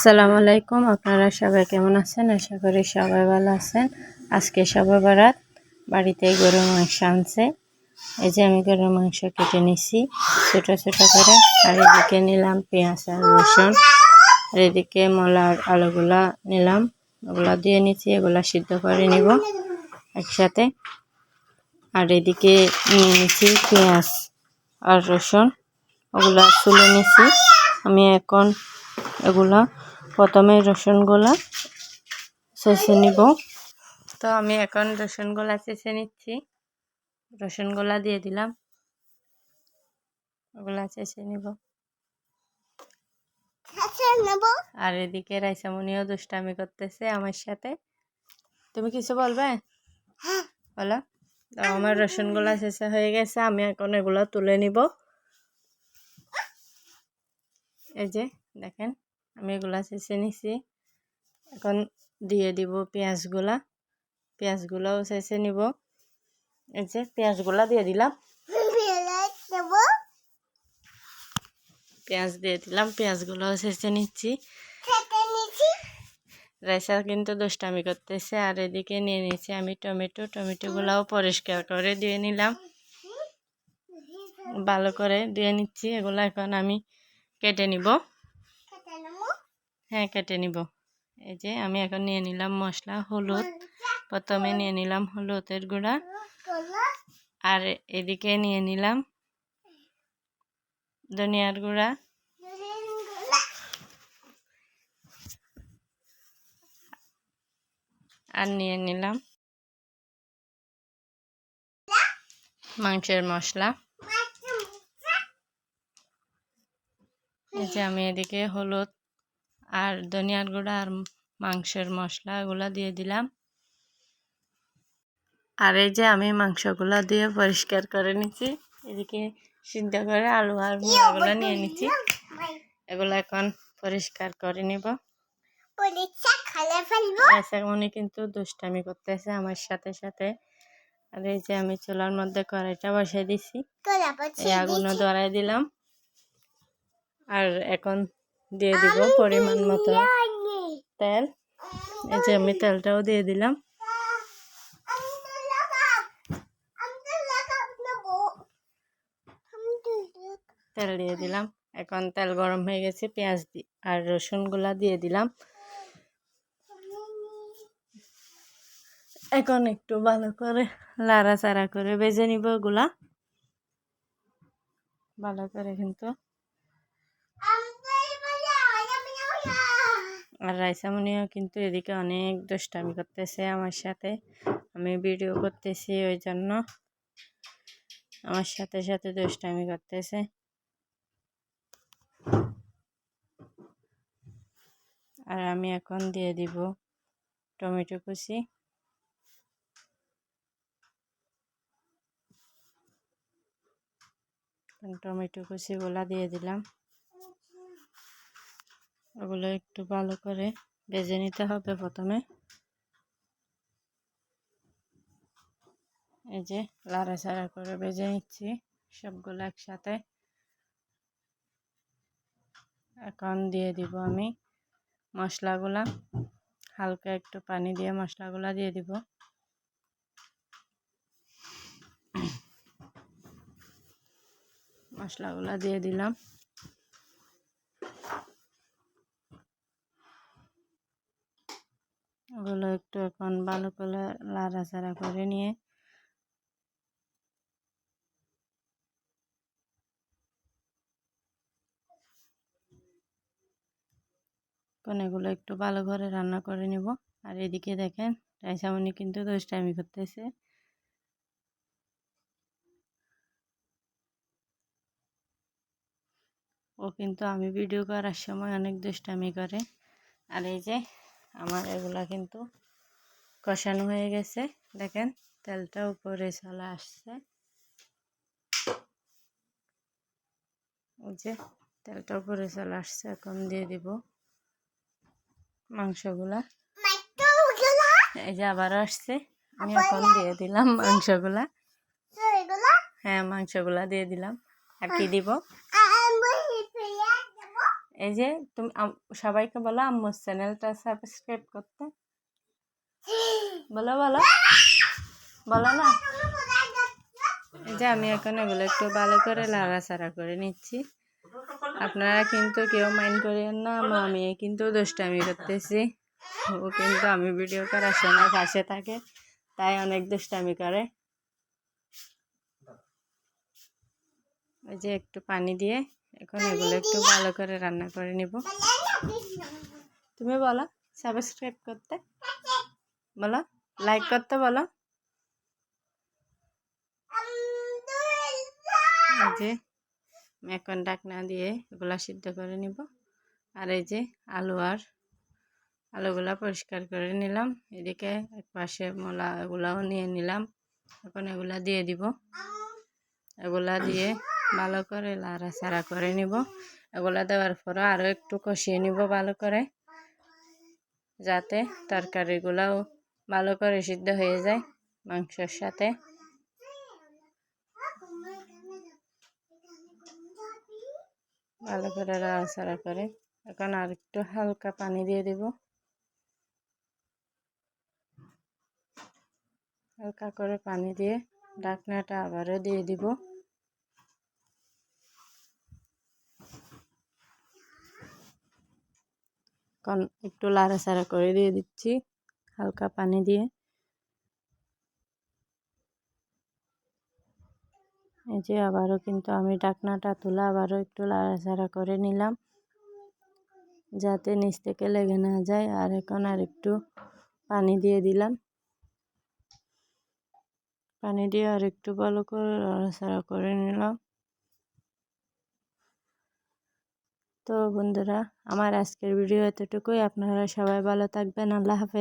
আসসালামু আলাইকুম। আপনারা সবাই কেমন আছেন? আশা করি সবাই ভালো আছেন। আজকে সবাই বারাত। বাড়িতে গরুর মাংস আনছে। এই যে আমি গরুর মাংস কেটে নিছি। ছোট ছোট করে। আর এদিকে নিলাম পেঁয়াজ আর রসুন। আর এদিকে মলার আলুগুলা নিলাম। ওগুলা দিয়ে নিচ্ছি এগুলা সিদ্ধ করে নিব একসাথে। আর এদিকে নিয়ে নিচ্ছি পেঁয়াজ আর রসুন। ওগুলা তুলে নিছি। আমি এখন এগুলা প্রথমে রসুনগুলা চেঁচে নিব। তো আমি এখন রসুনগুলা চেঁচে নিচ্ছি। রসুনগুলা দিয়ে দিলাম। ওগুলা চেঁচে নিব। আর এদিকে রাইসামনিও দুষ্টামি করতেছে আমার সাথে। তুমি কিছু বলবে? বলো। তো আমার রসুনগুলা শেষে হয়ে গেছে আমি এখন এগুলো তুলে নিব। এই যে দেখেন। আমি এগুলা শেষে নিছি। এখন দিয়ে দিব পেঁয়াজগুলা। পেঁয়াজগুলাও শেষে নিব। এই যে পেঁয়াজগুলা দিয়ে দিলাম। পেঁয়াজ দিয়ে দিলাম, পেঁয়াজগুলোও শেষে নিচ্ছি। রাইসা কিন্তু দুষ্টামি করতেছে, আর এদিকে নিয়ে নিচ্ছি আমি টমেটো। টমেটোগুলাও পরিষ্কার করে দিয়ে নিলাম। ভালো করে দিয়ে নিচ্ছি। এগুলো এখন আমি কেটে নিব। হ্যাঁ কেটে নিব। এই যে আমি এখন নিয়ে নিলাম মশলা হলুদ। প্রথমে নিয়ে নিলাম হলুদের গুঁড়া। আর এদিকে নিয়ে নিলাম ধনিয়ার গুঁড়া। আর নিয়ে নিলাম মাংসের মশলা। এই যে আমি এদিকে হলুদ আর ধনিয়ার গুঁড়া আর মাংসের মশলা এগুলো দিয়ে দিলাম। আর এই যে আমি মাংসগুলো দিয়ে পরিষ্কার করে নিচ্ছি। এদিকে সিদ্ধ করে আলু আর মুড়াগুলো নিয়ে নিচ্ছি। এগুলো এখন পরিষ্কার করে নিব। উনি কিন্তু দুষ্টামি করতেছে আমার সাথে সাথে। আর এই যে আমি চুলার মধ্যে কড়াইটা বসাই দিছি। এই আগুনও ধরাই দিলাম। আর এখন দিয়ে দিব পরিমাণ মতো। তেল। এই যে আমি তেলটাও দিয়ে দিলাম। তেল দিয়ে দিলাম। এখন তেল গরম হয়ে গেছে, পেঁয়াজ আর রসুনগুলা দিয়ে দিলাম। এখন একটু ভালো করে লাড়াচাড়া করে বেজে নিব ওগুলা। ভালো করে কিন্তু আর রাইসামনিও কিন্তু এদিকে অনেক দুষ্টামি করতেছে আমার সাথে। আমি ভিডিও করতেছি ওই জন্য আমার সাথে সাথে দুষ্টামি করতেছে। আর আমি এখন দিয়ে দিব টমেটো কুচি। টমেটো কুচিগুলা দিয়ে দিলাম। ওগুলো একটু ভালো করে ভেজে নিতে হবে প্রথমে। এই যে লাড়াচাড়া করে ভেজে নিচ্ছি সবগুলো একসাথে। এখন দিয়ে দিব আমি মশলাগুলা। হালকা একটু পানি দিয়ে মশলাগুলা দিয়ে দিব। মশলাগুলা দিয়ে দিলাম। ওগুলো একটু এখন ভালো করে লাড়াচাড়া করে নিয়ে কনেগুলো একটু ভালো করে রান্না করে নিব। আর এদিকে দেখেন, রাইসামনি কিন্তু দুষ্টামি করতেছে। ও কিন্তু আমি ভিডিও করার সময় অনেক দুষ্টামি করে। আর এই যে আমার এগুলা কিন্তু কষানো হয়ে গেছে। দেখেন তেলটা উপরে চলে আসছে। যে তেলটা উপরে চলে আসছে এখন দিয়ে দিব মাংসগুলা। এই যে আবার আসছে আমি এখন দিয়ে দিলাম মাংসগুলা। হ্যাঁ মাংসগুলা দিয়ে দিলাম। আর কি দিব? এই যে তুমি সবাইকে বলো আম্মুর চ্যানেলটা সাবস্ক্রাইব করতে। বলো বলো। বলো না? এই যে আমি এখন এগুলো একটু ভালো করে লাড়াচাড়া করে নিচ্ছি। আপনারা কিন্তু কেউ মাইন্ড করেন না আমি কিন্তু দুষ্টামি করতেছি। ও কিন্তু আমি ভিডিও করার সময় পাশে থাকে, তাই অনেক দুষ্টামি করে। ওই যে একটু পানি দিয়ে এখন এগুলো একটু ভালো করে রান্না করে নিব। তুমি বলো সাবস্ক্রাইব করতে? বলো লাইক করতে বলো? যে এখন ডাকনা দিয়ে এগুলা সিদ্ধ করে নিব। আর এই যে, আলু আর আলুগুলা পরিষ্কার করে নিলাম। এদিকে এক পাশে মলা এগুলাও নিয়ে নিলাম। এখন এগুলা দিয়ে দিব। এগুলা দিয়ে ভালো করে লাড়াচাড়া করে নিব। এগুলা দেওয়ার পরে আরও একটু কষিয়ে নিব ভালো করে, যাতে তরকারিগুলাও ভালো করে সিদ্ধ হয়ে যায় মাংসের সাথে। ভালো করে নাড়াচাড়া করে এখন আর একটু হালকা পানি দিয়ে দিব। হালকা করে পানি দিয়ে ঢাকনাটা আবারও দিয়ে দিব। এখন একটু লাড়াচাড়া করে দিয়ে দিচ্ছি, হালকা পানি দিয়ে। এই যে আবারও কিন্তু আমি ঢাকনাটা তুলে আবারও একটু লাড়াচাড়া করে নিলাম, যাতে নিচ থেকে লেগে না যায়। আর এখন আর একটু পানি দিয়ে দিলাম। পানি দিয়ে আর একটু ভালো করে নাড়াচাড়া করে নিলাম। তো বন্ধুরা আমার আজকের ভিডিও এতটুকুই। আপনারা সবাই ভালো থাকবেন। আল্লাহ হাফেজ।